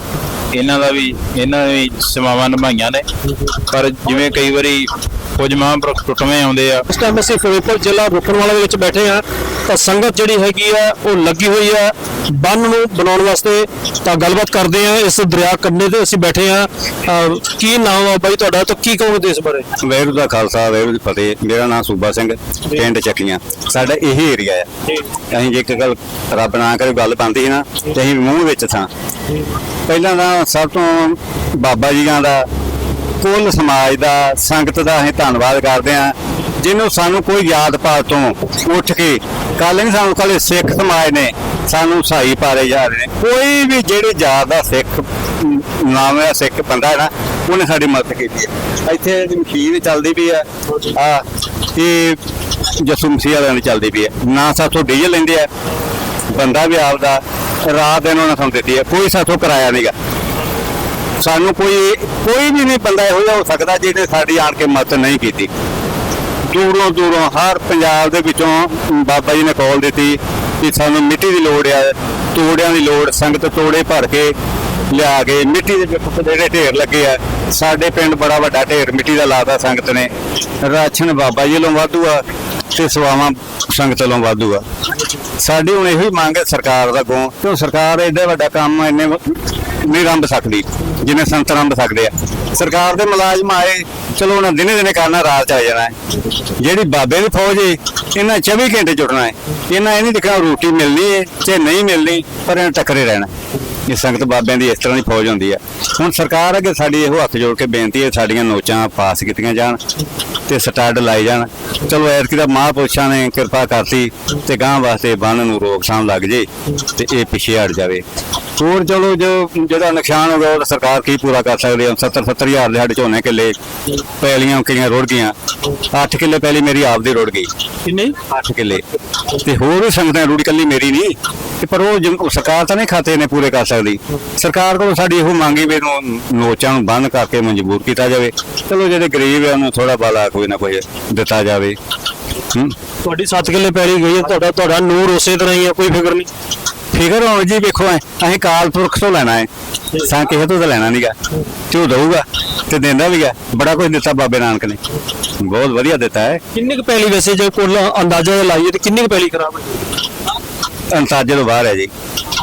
ਇਹਨਾਂ ਦਾ ਵੀ, ਇਹਨਾਂ ਨੇ ਸੇਵਾਵਾਂ ਨਿਭਾਈਆਂ ਨੇ। ਪਰ ਜਿਵੇਂ ਕਈ ਵਾਰੀ ਕੁਝ ਮਹਾਂਪੁਰਖ ਟੁੱਟਵੇਂ ਆਉਂਦੇ ਆ। ਇਸ ਟਾਈਮ ਅਸੀਂ ਫਿਰੋਜ਼ਪੁਰ ਜ਼ਿਲ੍ਹਾ ਰੁਕਣਵਾਲਾ ਦੇ ਵਿੱਚ ਬੈਠੇ ਹਾਂ। ਤਾਂ ਸੰਗਤ ਜਿਹੜੀ ਹੈਗੀ ਆ ਉਹ ਲੱਗੀ ਹੋਈ ਆ ਬੰਨ ਨੂੰ ਬਣਾਉਣ ਵਾਸਤੇ। ਤਾਂ ਗੱਲਬਾਤ ਕਰਦੇ ਆ ਇਸ ਦਰਿਆ ਕੰਢੇ ਤੇ ਅਸੀਂ ਬੈਠੇ ਆ। ਕੀ ਨਾਮ ਆ ਬਾਈ ਤੁਹਾਡਾ ਤਾਂ ਕੀ ਕਹੋਗੇ ਇਸ ਬਾਰੇ? ਵੈਰੂ ਦਾ ਖਾਲਸਾ ਵੈਰੂ ਦੀ ਫਤਿਹ। ਮੇਰਾ ਨਾਮ ਸੂਬਾ ਸਿੰਘ ਪਿੰਡ ਚੱਕੀਆਂ। ਸਾਡਾ ਇਹ ਏਰੀਆ ਹੈ ਅਸੀਂ ਜੇ ਇੱਕ ਗੱਲ ਰੱਬ ਨਾ ਕਰੇ ਗੱਲ ਬੰਦੀ ਸੀ ਨਾ ਤੇ ਅਸੀਂ ਮੂੰਹ ਵਿੱਚ ਥਾਂ। ਪਹਿਲਾਂ ਤਾਂ ਸਭ ਤੋਂ ਬਾਬਾ ਜੀਆਂ ਦਾ ਕੁੱਲ ਸਮਾਜ ਦਾ ਸੰਗਤ ਦਾ ਅਸੀਂ ਧੰਨਵਾਦ ਕਰਦੇ ਹਾਂ ਜਿਹਨੂੰ ਸਾਨੂੰ ਕੋਈ ਯਾਦ ਪਾਤ ਤੋਂ ਉੱਠ ਕੇ ਕੱਲ ਨਹੀਂ ਸਾਨੂੰ ਕੱਲ ਸਿੱਖ ਸਮਾਜ ਨੇ ਸਾਨੂੰ ਸਾਈ ਪਾਰੇ ਜਾ ਰਹੇ ਨੇ। ਕੋਈ ਵੀ ਜਿਹੜੇ ਜਾਤ ਦਾ ਸਿੱਖ, ਨਾਮ ਹੈ, ਸਿੱਖ ਬੰਦਾ ਹੈ ਨਾ, ਉਹਨੇ ਸਾਡੀ ਮਦਦ ਕੀਤੀ ਹੈ। ਇੱਥੇ ਮਸ਼ੀਨ ਚੱਲਦੀ ਪਈ ਆ ਆ, ਇਹ ਜਸੂ ਮਸੀਹ ਵਾਲਿਆਂ ਦੀ ਚੱਲਦੀ ਪਈ ਹੈ। ਨਾ ਸਾਥੋਂ ਡੀਜ਼ਲ ਲੈਂਦੇ ਆ, ਬੰਦਾ ਵੀ ਆਪਦਾ ਰਾਤ ਦਿਨ ਉਹਨਾਂ ਸਾਨੂੰ ਦਿੱਤੀ ਹੈ, ਕੋਈ ਸਾਥੋਂ ਕਰਾਇਆ ਨਹੀਂਗਾ ਸਾਨੂੰ ਕੋਈ ਕੋਈ ਵੀ ਨਹੀਂ ਬੰਦਾ ਇਹੋ ਜਿਹਾ ਹੋ ਸਕਦਾ ਜਿਹਨੇ ਸਾਡੀ ਆਣ ਕੇ ਮਦਦ ਨਹੀਂ ਕੀਤੀ। ਦੂਰੋਂ ਦੂਰੋਂ ਹਰ ਪੰਜਾਬ ਦੇ ਵਿੱਚੋਂ ਬਾਬਾ ਜੀ ਨੇ ਕਾਲ ਦਿੱਤੀ ਕਿ ਸਾਨੂੰ ਮਿੱਟੀ ਦੀ ਲੋੜ ਆ, ਤੋੜਿਆਂ ਦੀ ਲੋੜ, ਸੰਗਤ ਤੋੜੇ ਭਰ ਕੇ ਲਿਆ ਕੇ ਮਿੱਟੀ ਦੇ ਜਿਹੜੇ ਢੇਰ ਲੱਗੇ ਆ, ਸਾਡੇ ਪਿੰਡ ਬੜਾ ਵੱਡਾ ਢੇਰ ਮਿੱਟੀ ਦਾ ਲਾਤਾ ਸੰਗਤ ਨੇ। ਰਾਸ਼ਨ ਬਾਬਾ ਜੀ ਵੱਲੋਂ ਵਾਧੂ ਆ ਤੇ ਸਵਾਵਾਂ ਸੰਗਤ ਵੱਲੋਂ ਵਾਧੂ ਆ। ਸਾਡੀ ਹੁਣ ਇਹੋ ਹੀ ਮੰਗ ਹੈ ਸਰਕਾਰ ਦਾ ਗੋਂ ਕਿਉਂ ਸਰਕਾਰ ਐਡਾ ਵੱਡਾ ਕੰਮ ਇੰਨੇ ਨਹੀਂ ਰੰਭ ਸਕਦੀ ਜਿਵੇਂ ਸੰਤ ਰੰਭ ਸਕਦੇ ਆ। ਸਰਕਾਰ ਦੇ ਮੁਲਾਜ਼ਮ ਆਏ, ਚਲੋ ਉਹਨਾਂ ਦਿਨੇ ਦਿਨੇ ਕਰਨਾ, ਰਾਤ ਚ ਆ ਜਾਣਾ ਹੈ। ਜਿਹੜੀ ਬਾਬੇ ਦੀ ਫੌਜ ਏ, ਇਹਨਾਂ 24 ਘੰਟੇ ਜੁੜਨਾ ਹੈ। ਇਹਨਾਂ ਇਹ ਨਹੀਂ ਦੇਖਣਾ ਰੋਟੀ ਮਿਲਣੀ ਹੈ ਚਾਹੇ ਨਹੀਂ ਮਿਲਣੀ, ਪਰ ਇਹਨਾਂ ਟੱਕਰੇ ਰਹਿਣਾ। ਇਹ ਸੰਗਤ ਬਾਬਿਆਂ ਦੀ ਇਸ ਤਰ੍ਹਾਂ ਦੀ ਫੌਜ ਹੁੰਦੀ ਹੈ ਹੁਣ ਸਰਕਾਰ ਅੱਗੇ ਸਾਡੀ ਇਹੋ ਹੱਥ ਜੋੜ ਕੇ ਬੇਨਤੀ ਹੈ, ਸਾਡੀਆਂ ਨੋਚਾਂ ਪਾਸ ਕੀਤੀਆਂ ਜਾਣ ਤੇ ਸਟਾਰਟ ਲਾਏ ਜਾਣ। ਚਲੋ ਐਤਕੀ ਦਾ ਮਹਾਂਪੁਰਸ਼ਾਂ ਨੇ ਕਿਰਪਾ ਕਰਤੀ ਤੇ ਗਾਂ ਵਾਸਤੇ ਬੰਨ ਨੂੰ ਰੋਕਥਾਮ ਲੱਗ ਜੇ ਤੇ ਇਹ ਪਿੱਛੇ ਹਟ ਜਾਵੇ। ਹੋਰ ਚਲੋ ਜੋ ਜਿਹੜਾ ਨੁਕਸਾਨ ਹੋ ਗਿਆ ਉਹ ਸਰਕਾਰ ਕੀ ਪੂਰਾ ਕਰ ਸਕਦੀ ਹੈ? 70 70 ਹਜ਼ਾਰ ਦੇ ਸਾਡੇ ਝੋਨੇ ਕਿੱਲੇ ਪੈਲੀਆਂ ਕਿੰਨੀਆਂ ਰੁੜ ਗਈਆਂ? 8 ਕਿੱਲੇ ਪੈਲੀ ਮੇਰੀ ਆਪ ਦੀ ਰੁੜ ਗਈ। ਕਿੰਨੇ? 8 ਕਿੱਲੇ। ਤੇ ਹੋਰ ਵੀ ਸੰਗਤਾਂ ਰੂੜੀ ਕੱਲੀ ਮੇਰੀ ਨਹੀਂ। ਤੇ ਪਰ ਉਹ ਸਰਕਾਰ ਤਾਂ ਨਹੀਂ ਖਾਤੇ ਨੇ ਪੂਰੇ ਕਰ ਸਕਦੀ। ਸਰਕਾਰ ਕੋਲ ਸਾਡੀ ਇਹੋ ਮੰਗੀ ਵੀ ਨੋਚਾਂ ਨੂੰ ਬੰਦ ਕਰਕੇ ਮਜਬੂਰ ਕੀਤਾ ਜਾਵੇ। ਚਲੋ ਜਿਹੜੇ ਗਰੀਬ ਆ ਉਹਨੂੰ ਥੋੜਾ ਬਾਲਾ ਕੋਈ ਨਾ ਕੋਈ ਦਿੱਤਾ ਜਾਵੇ। ਹੂੰ। ਤੁਹਾਡੀ 7 ਕਿੱਲੇ ਪੈਲੀ ਗਈ ਹੈ ਤੁਹਾਡਾ ਤੁਹਾਡਾ ਨੂਰ ਉਸੇ ਤਰ੍ਹਾਂ ਹੀ ਆ ਕੋਈ ਫਿਕਰ ਨਹੀਂ। ਫਿਕਰ ਹੋਣ ਜੀ ਵੇਖੋ ਐ ਅਸੀਂ ਕਾਲ ਪੁਰਖ ਤੋਂ ਲੈਣਾ ਹੈ ਸਾਂ ਕਿਸੇ ਤੋਂ ਤਾਂ ਲੈਣਾ ਨਹੀਂਗਾ ਤੇ ਉਹ ਦਊਗਾ ਤੇ ਦਿੰਦਾ ਵੀ ਹੈ ਬੜਾ ਕੁਝ ਦਿੱਤਾ ਬਾਬੇ ਨਾਨਕ ਨੇ। ਬਹੁਤ ਵਧੀਆ ਦਿੱਤਾ ਹੈ ਕਿੰਨੀ ਕੁ ਪੈਲੀ ਵੈਸੇ ਜੇ ਕੋਲ ਅੰਦਾਜ਼ਾ ਲਾਈਏ ਤੇ ਕਿੰਨੀ ਕੁ ਪੈਲੀ ਖਰਾਬ ਹੋਈ? ਅੰਤਾਜੇ ਤੋਂ ਬਾਹਰ ਹੈ ਜੀ।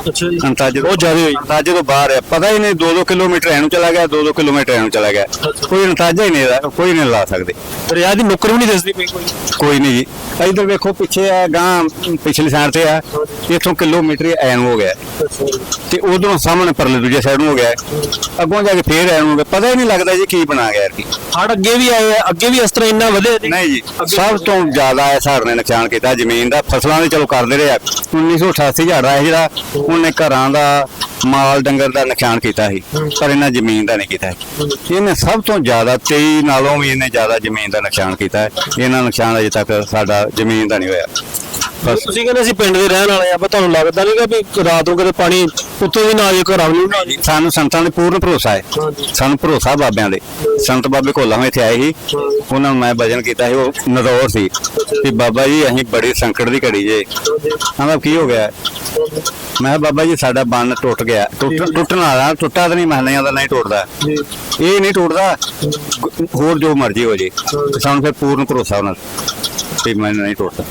ਅੱਛਾ ਜੀ। ਅੰਤਾਜੇ ਬਹੁਤ ਜ਼ਿਆਦਾ ਹੋਈ। ਅੰਤਾਜੇ ਤੋਂ ਬਾਹਰ ਹੈ। ਪਤਾ ਹੀ ਨਹੀਂ 2-2 ਕਿਲੋਮੀਟਰ ਐਨੂੰ ਚਲਾ ਗਿਆ 2-2 ਕਿਲੋਮੀਟਰ ਐਨੂੰ ਚਲਾ ਗਿਆ। ਕੋਈ ਅੰਤਾਜਾ ਹੀ ਨਹੀਂ ਇਹਦਾ, ਕੋਈ ਨਹੀਂ ਲਾ ਸਕਦੇ। ਦਰਿਆ ਦੀ ਨੁੱਕਰ ਵੀ ਨਹੀਂ ਦਿਸਦੀ ਪਈ ਕੋਈ। ਕੋਈ ਨਹੀਂ ਜੀ। ਇਧਰ ਵੇਖੋ ਪਿੱਛੇ ਆ ਗਾਂ ਪਿਛਲੀ ਸਾਈਡ ਤੇ ਆ। ਇੱਥੋਂ ਕਿਲੋਮੀਟਰ ਐਨ ਹੋ ਗਿਆ। ਤੇ ਉਧਰੋਂ ਸਾਹਮਣੇ ਪਰਲੇ ਦੂਜੇ ਸਾਈਡ ਨੂੰ ਹੋ ਗਿਆ। ਅੱਗੋਂ ਜਾ ਕੇ ਫੇਰ ਐਨ ਹੋ ਗਿਆ। ਪਤਾ ਹੀ ਨਹੀਂ ਲੱਗਦਾ ਜੀ ਕੀ ਬਣਾ ਗਿਆ ਕੀ। ਹੜ ਅੱਗੇ ਵੀ ਆਏ ਆ। ਅੱਗੇ ਵੀ ਇਸ ਤਰ੍ਹਾਂ ਇੰਨਾ ਵਧਿਆ ਜੀ। ਨਹੀਂ ਜੀ ਸਭ ਤੋਂ ਜ਼ਿਆਦਾ ਨੇ ਨੁਕਸਾਨ ਕੀਤਾ ਜ਼ਮੀਨ ਦਾ। ਫਸਲਾਂ ਦੇ ਚਲੋ ਕਰਦੇ ਰਹੇ ਆ। 1988 ਝਾੜਾ ਹੈ ਜਿਹੜਾ। ਉਹਨੇ ਘਰਾਂ ਦਾ ਮਾਲ ਡੰਗਰ ਦਾ ਨੁਕਸਾਨ ਕੀਤਾ ਸੀ, ਪਰ ਇਹਨਾਂ ਜ਼ਮੀਨ ਦਾ ਨਹੀਂ ਕੀਤਾ ਇਹਨੇ ਸਭ ਤੋਂ ਜ਼ਿਆਦਾ 23 ਨਾਲੋਂ ਵੀ ਇਹਨੇ ਜ਼ਿਆਦਾ ਜ਼ਮੀਨ ਦਾ ਨੁਕਸਾਨ ਕੀਤਾ ਇਹਨਾਂ ਨੁਕਸਾਨ ਅਜੇ ਤੱਕ ਸਾਡਾ ਜ਼ਮੀਨ ਦਾ ਨਹੀਂ ਹੋਇਆ। ਬਸ ਤੁਸੀਂ ਕਹਿੰਦੇ ਅਸੀਂ ਪਿੰਡ ਦੇ ਰਹਿਣ ਵਾਲੇ ਆ ਪਰ ਤੁਹਾਨੂੰ ਲੱਗਦਾ ਨਹੀਂਗਾ ਵੀ ਰਾਤ ਨੂੰ ਕਦੇ ਪਾਣੀ ਉੱਤੋਂ ਵੀ ਨਾ ਆਏ ਘਰਾਂ ਨੂੰ ਨਾ ਆਏ ਸਾਨੂੰ ਸੰਤਾਂ ਦੇ ਪੂਰਨ ਭਰੋਸਾ ਹੈ। ਸਾਨੂੰ ਭਰੋਸਾ ਬਾਬਿਆਂ ਦੇ। ਸੰਤ ਬਾਬੇ ਕੋਲਾਂ ਇੱਥੇ ਆਏ ਸੀ। ਉਹਨਾਂ ਨੂੰ ਮੈਂ ਭਜਨ ਕੀਤਾ ਸੀ ਉਹ ਨਦੌਰ ਸੀ। ਕਿ ਬਾਬਾ ਜੀ ਅਸੀਂ ਬੜੇ ਸੰਕਟ ਦੀ ਘੜੀ ਜੇ। ਕਹਿੰਦਾ ਕੀ ਹੋ ਗਿਆ? ਮੈਂ ਕਿਹਾ ਬਾਬਾ ਜੀ ਸਾਡਾ ਬੰਨ ਟੁੱਟ ਗਿਆ। ਟੁੱਟ- ਟੁੱਟਣ ਵਾਲਾ ਟੁੱਟਾ ਤਾਂ ਨਹੀਂ ਮਹਲਿਆਂ ਦਾ ਨਹੀਂ ਟੁੱਟਦਾ। ਇਹ ਨਹੀਂ ਟੁੱਟਦਾ। ਹੋਰ ਜੋ ਮਰਜ਼ੀ ਹੋ ਜੇ। ਸਾਨੂੰ ਫਿਰ ਪੂਰਨ ਭਰੋਸਾ ਉਹਨਾਂ ਤੇ ਮੈਂ ਨਹੀਂ ਟੁੱਟਦਾ।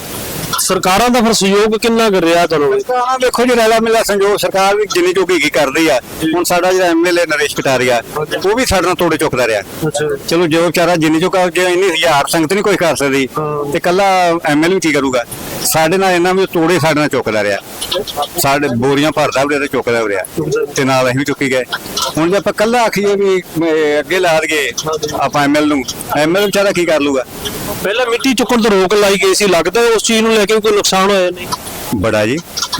ਸਰਕਾਰਾਂ ਦਾ ਫਿਰ ਸਹਿਯੋਗ ਕਿੰਨਾ ਕਰ ਰਿਹਾ ਤੁਹਾਨੂੰ? ਸਰਕਾਰਾਂ ਵੇਖੋ ਜੀ ਰੈਲਾ ਮਿਲਾ ਸੰਜੋਗ ਸਰਕਾਰ ਵੀ ਜਿੰਨੀ ਜੋਗੀ ਕੀ ਕਰਦੀ ਆ। ਹੁਣ ਸਾਡਾ ਜਿਹੜਾ ਐਮਐਲਏ ਨਰੇਸ਼ ਕਟਾਰੀਆ ਉਹ ਵੀ ਸਾਡੇ ਨਾਲ ਤੋੜੇ ਚੁੱਕਦਾ ਰਿਹਾ। ਚਲੋ ਜੋ ਵਿਚਾਰਾ ਜਿੰਨੀ ਚੁੱਕਾ ਜੇ ਇੰਨੀ ਹਜ਼ਾਰ ਸੰਗਤ ਨਹੀਂ ਕੋਈ ਕਰ ਸਕਦੀ ਤੇ ਕੱਲਾ ਐਮਐਲਏ ਕੀ ਕਰੂਗਾ? ਸਾਡੇ ਨਾਲ ਇਹਨਾਂ ਵੀ ਤੋੜੇ ਸਾਡੇ ਨਾਲ ਚੁੱਕਦਾ ਰਿਹਾ। ਸਾਡੇ ਬੋਰੀਆਂ ਭਰਦਾ ਵੀ ਤੇ ਚੁੱਕਦਾ ਰਿਹਾ। ਤੇ ਨਾਲ ਅਸੀਂ ਵੀ ਚੁੱਕੀ ਗਏ। ਹੁਣ ਜੇ ਆਪਾਂ ਕੱਲਾ ਆਖੀਏ ਵੀ ਅੱਗੇ ਲਾ ਦਈਏ ਆਪਾਂ ਐਮਐਲ ਨੂੰ। ਐਮਐਲ ਵਿਚਾਰਾ ਕੀ ਕਰ ਲੂਗਾ ਪਹਿਲਾਂ ਮਿੱਟੀ ਚੁੱਕਣ ਤੋਂ ਰੋਕ ਲਾਈ ਗਈ ਸੀ। ਲੱਗਦਾ ਉਸ ਚੀਜ਼ ਨੂੰ ਲੈ ਕੇ ਕੋਈ ਨੁਕਸਾਨ ਹੋਇਆ ਨਹੀਂ। ਬੜਾ ਜੀ।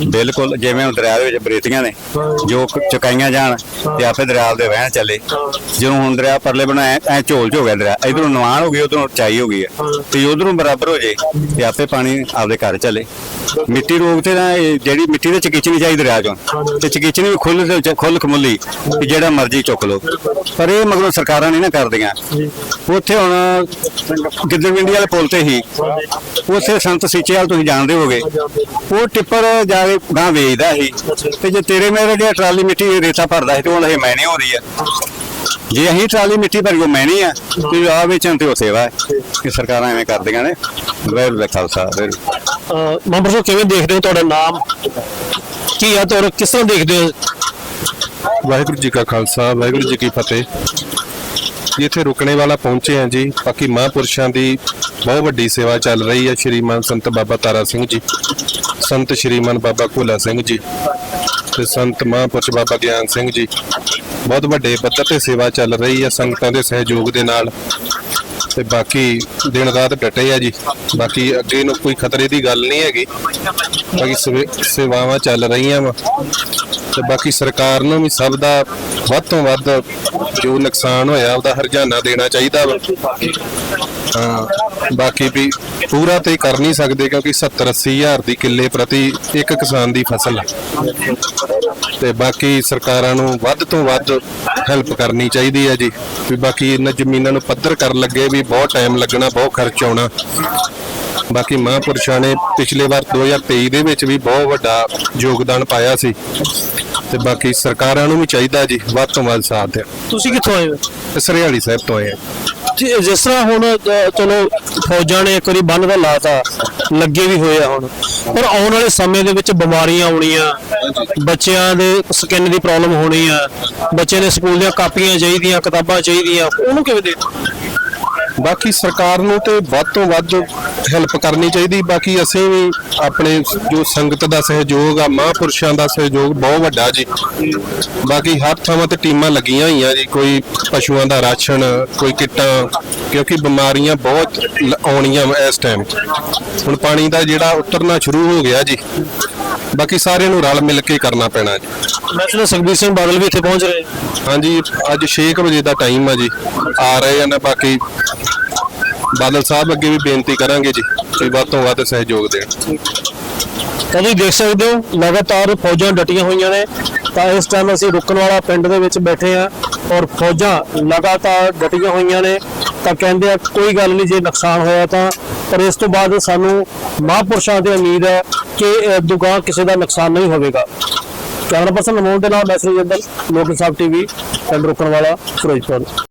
ਬਿਲਕੁਲ, ਜਿਵੇਂ ਉਹ ਦਰਿਆ ਦੇ ਵਿੱਚ ਬਰੇਤੀਆਂ ਨੇ, ਜੋ ਕ- ਚੁਕਾਈਆਂ ਜਾਣ ਤੇ ਆਪੇ ਦਰਿਆ ਦੇ ਵਹਿਣ ਚੱਲੇ। ਜਦੋਂ ਹੁਣ ਦਰਿਆ ਪਰਲੇ ਬਣਾਇਆ ਐ ਝੋਲ ਚ ਹੋ ਗਿਆ ਦਰਿਆ। ਇਧਰੋਂ ਨਵਾਨ ਹੋ ਗਈ, ਉਧਰੋਂ ਚਾਈ ਹੋ ਗਈ ਹੈ। ਤੇ ਉਧਰੋਂ ਬਰਾਬਰ ਹੋ ਜੇ ਤੇ ਆਪੇ ਪਾਣੀ ਆਪਦੇ ਘਰ ਚੱਲੇ। ਮਿੱਟੀ ਰੋਗ ਤੇ ਨਾ ਇਹ ਜਿਹੜੀ ਮਿੱਟੀ ਦੇ ਚਕੀਚ ਚਾਹੀਦੀ ਦਰਿਆ ਚੋਂ। ਤੇ ਚਕੀਚ ਵੀ ਖੁੱਲ ਦੇ ਵਿੱਚ ਖੁੱਲ ਖਮੁੱਲੀ, ਵੀ ਜਿਹੜਾ ਮਰਜ਼ੀ ਚੁੱਕ ਲਓ। ਪਰ ਇਹ ਮਗਰੋਂ ਸਰਕਾਰਾਂ ਨਹੀਂ ਨਾ ਕਰਦੀਆਂ। ਉੱਥੇ ਹੁਣ ਗਿੱਦੜਵਿੰਡੀ ਵਾਲੇ ਪੁਲ ਤੇ ਹੀ, ਉੱਥੇ ਸੰਤ ਸੀਚੇ ਵਾਲ ਤੁਸੀਂ ਜਾਣਦੇ ਹੋਗੇ ਉਹ ਟਿੱਪਰ ਜਾ ਕੇ ਗਾਂ ਵੇਚਦਾ ਸੀ। ਤੇ ਜੇ ਤੇਰੇ ਮੇਰੇ ਜਿਹੜਾ ਟਰਾਲੀ ਮਿੱਟੀ ਰੇਤਾ ਭਰਦਾ ਸੀ ਤੇ ਹੁਣ ਇਹ ਮੈਨੇ ਹੋ ਰਹੀ ਆ। ਜੇ ਅਸੀਂ ਟਰਾਲੀ ਮਿੱਟੀ ਭਰੀ ਉਹ ਮੈਨੇ ਆ ਤੇ ਆ ਵੇਚਣ ਤੇ ਉਹ ਸੇਵਾ ਹੈ। ਕਿ ਸਰਕਾਰਾਂ ਐਵੇਂ ਕਰਦੀਆਂ ਨੇ। ਵੈਰ ਦਾ ਖਾਲਸਾ ਵਾਹਿਗੁਰੂ। ਮੈਂਬਰ ਸਾਹਿਬ ਕਿਵੇਂ ਦੇਖਦੇ ਹੋ ਤੁਹਾਡਾ ਨਾਮ? ਕੀ ਹੈ ਤੁਹਾਡਾ ਕਿਸ ਤਰ੍ਹਾਂ ਦੇਖਦੇ ਹੋ? ਵਾਹਿਗੁਰੂ ਜੀ ਕਾ ਖਾਲਸਾ ਵਾਹਿਗੁਰੂ ਜੀ ਕੀ ਫਤਿਹ। ਜੀ ਇੱਥੇ ਰੁਕਣੇ ਵਾਲਾ ਪਹੁੰਚੇ ਆ ਜੀ। ਬਾਕੀ ਮਹਾਂਪੁਰਸ਼ਾਂ ਦੀ ਬਹੁਤ ਵੱਡੀ ਸੇਵਾ ਚੱਲ ਰਹੀ ਹੈ। ਸ਼੍ਰੀਮਾਨ ਸੰਤ ਬਾਬਾ ਤਾਰਾ ਸਿੰਘ ਜੀ। ਸੰਤ ਸ਼੍ਰੀਮਾਨ ਬਾਬਾ ਭੋਲਾ ਸਿੰਘ ਜੀ ਤੇ ਸੰਤ ਮਹਾਂਪੁਰਸ਼ ਬਾਬਾ ਗਿਆਨ ਸਿੰਘ ਜੀ। ਬਹੁਤ ਵੱਡੇ ਪੱਧਰ ਤੇ ਸੇਵਾ ਚੱਲ ਰਹੀ ਹੈ ਸੰਗਤਾਂ ਦੇ ਸਹਿਯੋਗ ਦੇ ਨਾਲ। ਤੇ ਬਾਕੀ ਦਿਨ ਰਾਤ ਡਟੇ ਆ ਜੀ। ਬਾਕੀ ਅੱਗੇ ਨੂੰ ਕੋਈ ਖਤਰੇ ਦੀ ਗੱਲ ਨਹੀਂ ਹੈਗੀ। ਬਾਕੀ ਸੇਵੇ- ਸੇਵਾਵਾਂ ਚੱਲ ਰਹੀਆਂ ਵਾ। ਤੇ ਬਾਕੀ ਸਰਕਾਰ ਨੂੰ ਵੀ ਸਭ ਦਾ ਵੱਧ ਤੋਂ ਵੱਧ ਜੋ ਨੁਕਸਾਨ ਹੋਇਆ ਉਹਦਾ ਹਰਜਾਨਾ ਦੇਣਾ ਚਾਹੀਦਾ ਵਾ। ਹਾਂ, ਬਾਕੀ ਵੀ ਪੂਰਾ ਤੇ ਕਰ ਨਹੀਂ ਸਕਦੇ ਕਿਉਂਕਿ 70 80 ਹਜ਼ਾਰ ਦੀ ਕਿੱਲੇ ਪ੍ਰਤੀ ਇੱਕ ਕਿਸਾਨ ਦੀ ਫਸਲ ਆ। ਤੇ ਬਾਕੀ ਸਰਕਾਰਾਂ ਨੂੰ ਵੱਧ ਤੋਂ ਵੱਧ ਹੈਲਪ ਕਰਨੀ ਚਾਹੀਦੀ ਹੈ ਜੀ। ਵੀ ਬਾਕੀ ਇਹਨਾਂ ਜ਼ਮੀਨਾਂ ਨੂੰ ਪੱਧਰ ਕਰਨ ਲੱਗੇ ਵੀ ਬਹੁਤ ਟਾਈਮ ਲੱਗਣਾ, ਬਹੁਤ ਖਰਚ ਆਉਣਾ। ਬਾਕੀ ਮਹਾਂਪੁਰਸ਼ਾਂ ਨੇ ਪਿਛਲੇ ਵਾਰ 2023 ਦੇ ਵਿੱਚ ਵੀ ਬਹੁਤ ਵੱਡਾ ਯੋਗਦਾਨ ਪਾਇਆ ਸੀ। ਤੇ ਬਾਕੀ ਸਰਕਾਰਾਂ ਨੂੰ ਵੀ ਚਾਹੀਦਾ ਜੀ ਵੱਧ ਤੋਂ ਵੱਧ ਸਾਥ ਦੇਣ। ਤੁਸੀਂ ਕਿੱਥੋਂ ਆਏ ਹੋ? ਤੇ ਸਰਹਾਲੀ ਸਾਹਿਬ ਤੋਂ ਆਏ ਹਾਂ। ਜੀ, ਜਿਸ ਤਰ੍ਹਾਂ ਹੁਣ ਅ, ਚਲੋ ਫੌਜਾਂ ਨੇ ਇੱਕ ਵਾਰੀ ਬੰਨ ਦਾ ਲਾਤਾ ਲੱਗੇ ਵੀ ਹੋਏ ਆ ਹੁਣ। ਪਰ ਆਉਣ ਵਾਲੇ ਸਮੇਂ ਦੇ ਵਿੱਚ ਬਿਮਾਰੀਆਂ ਆਉਣੀਆਂ ਬੱਚਿਆਂ ਦੇ ਸਕਿਨ ਦੀ ਪ੍ਰੋਬਲਮ ਹੋਣੀ ਆ ਬੱਚੇ ਨੇ ਸਕੂਲ ਦੀਆਂ ਕਾਪੀਆਂ ਚਾਹੀਦੀਆਂ ਕਿਤਾਬਾਂ ਚਾਹੀਦੀਆਂ ਉਹਨੂੰ ਕਿਵੇਂ ਦੇ ਬਾਕੀ ਸਰਕਾਰ ਨੂੰ ਤੇ ਵੱਧ ਤੋਂ ਵੱਧ ਹੈਲਪ ਕਰਨੀ ਚਾਹੀਦੀ। ਬਾਕੀ ਅਸੀਂ ਵੀ ਆਪਣੇ ਜੋ ਸੰਗਤ ਦਾ ਸਹਿਯੋਗ ਆ, ਮਹਾਂਪੁਰਸ਼ਾਂ ਦਾ ਸਹਿਯੋਗ ਬਹੁਤ ਵੱਡਾ ਜੀ। ਬਾਕੀ ਹਰ ਥਾਵਾਂ ਤੇ ਟੀਮਾਂ ਲੱਗੀਆਂ ਹੋਈਆਂ ਜੀ, ਕੋਈ ਪਸ਼ੂਆਂ ਦਾ ਰਾਸ਼ਨ, ਕੋਈ ਕਿੱਟਾਂ, ਕਿਉਂਕਿ ਬਿਮਾਰੀਆਂ ਬਹੁਤ ਆਉਣੀਆਂ ਵਾ ਇਸ ਟਾਈਮ ਹੁਣ ਪਾਣੀ ਦਾ ਜਿਹੜਾ ਉਤਰਨਾ ਸ਼ੁਰੂ ਹੋ ਗਿਆ ਜੀ, ਬਾਕੀ ਸਾਰਿਆਂ ਨੂੰ ਰਲ ਮਿਲ ਕੇ ਕਰਨਾ ਪੈਣਾ ਜੀ। ਮੈਂ ਸੁਣਿਆ ਸੁਖਬੀਰ ਸਿੰਘ ਬਾਦਲ ਵੀ ਇੱਥੇ ਪਹੁੰਚ ਰਹੇ ਹਾਂਜੀ ਅੱਜ 6 ਵਜੇ ਦਾ ਟਾਈਮ ਆ ਜੀ। ਆ ਰਹੇ ਆ ਨਾ ਬਾਕੀ ਬਾਦਲ ਸਾਹਿਬ ਅੱਗੇ ਵੀ ਬੇਨਤੀ ਕਰਾਂਗੇ ਜੀ ਕਿ ਵੱਧ ਤੋਂ ਵੱਧ ਸਹਿਯੋਗ ਦੇਣ। ਤਾਂ ਤੁਸੀਂ ਦੇਖ ਸਕਦੇ ਹੋ ਲਗਾਤਾਰ ਫੌਜਾਂ ਡਟੀਆਂ ਹੋਈਆਂ ਨੇ। ਤਾਂ ਇਸ ਟਾਈਮ ਅਸੀਂ ਰੁਕਣ ਵਾਲਾ ਪਿੰਡ ਦੇ ਵਿੱਚ ਬੈਠੇ ਆ ਔਰ ਫੌਜਾਂ ਲਗਾਤਾਰ ਡਟੀਆਂ ਹੋਈਆਂ ਨੇ। ਤਾਂ ਕਹਿੰਦੇ ਆ ਕੋਈ ਗੱਲ ਨਹੀਂ ਜੇ ਨੁਕਸਾਨ ਹੋਇਆ ਤਾਂ। ਪਰ ਇਸ ਤੋਂ ਬਾਅਦ ਸਾਨੂੰ ਮਹਾਂਪੁਰਸ਼ਾਂ ਤੇ ਉਮੀਦ ਹੈ ਕਿ ਦੁਕਾਨ ਕਿਸੇ ਦਾ ਨੁਕਸਾਨ ਨਹੀਂ ਹੋਵੇਗਾ। ਕੈਮਰਾ ਪਰਸਨ ਅਮੋਲ ਦੇ ਨਾਲ ਮੈਸੇਜ ਜੰਦਲ ਲੋਕ ਇਨਸਾਫ ਟੀਵੀ ਪਿੰਡ ਰੁਕਣ ਵਾਲਾ ਫਿਰੋਜ਼ਪੁਰ।